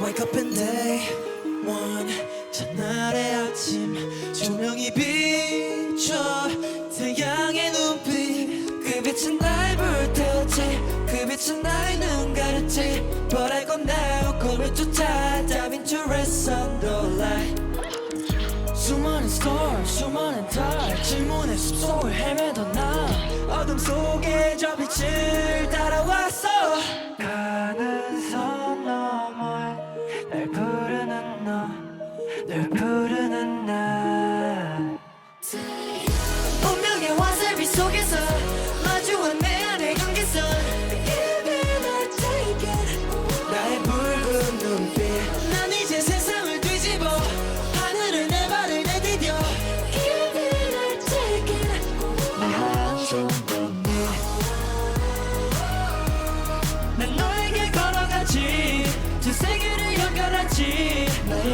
Wake up and day one. 첫날의 아침. 조명이 비춰. 태양의 눈빛. 그 빛은 날 불태웠지. 그 빛은 나의 눈 가렸지. But I go now 꿈을 쫓아 질문의 숲속을 헤매던 나. 어둠 속에 저 빛을 따라왔어. 가는 선 너머 날 부르는 너널 부르는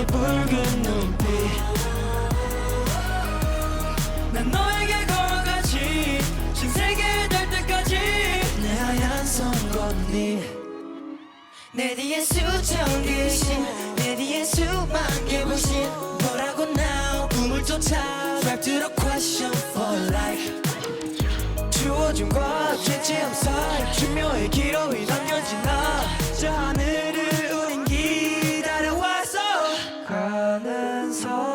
붉은 눈빛. 난 너에게 걸어가지. 신세계 될 때까지 내 하얀 손건니. 내 뒤에 수천 귀신 내 뒤에 수만 개 불신. 뭐라고 now 꿈을 쫓아. Drive to the question for life. 주어진 과 죄체험 사이 중묘의 기 가는 선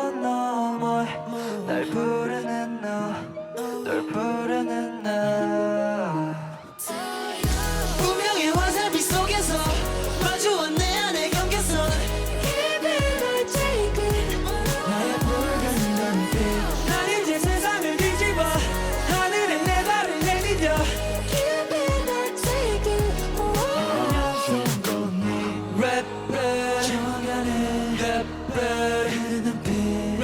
랩랩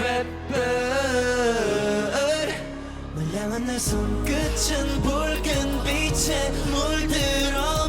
흐르는 손끝은 붉은 빛에 물들어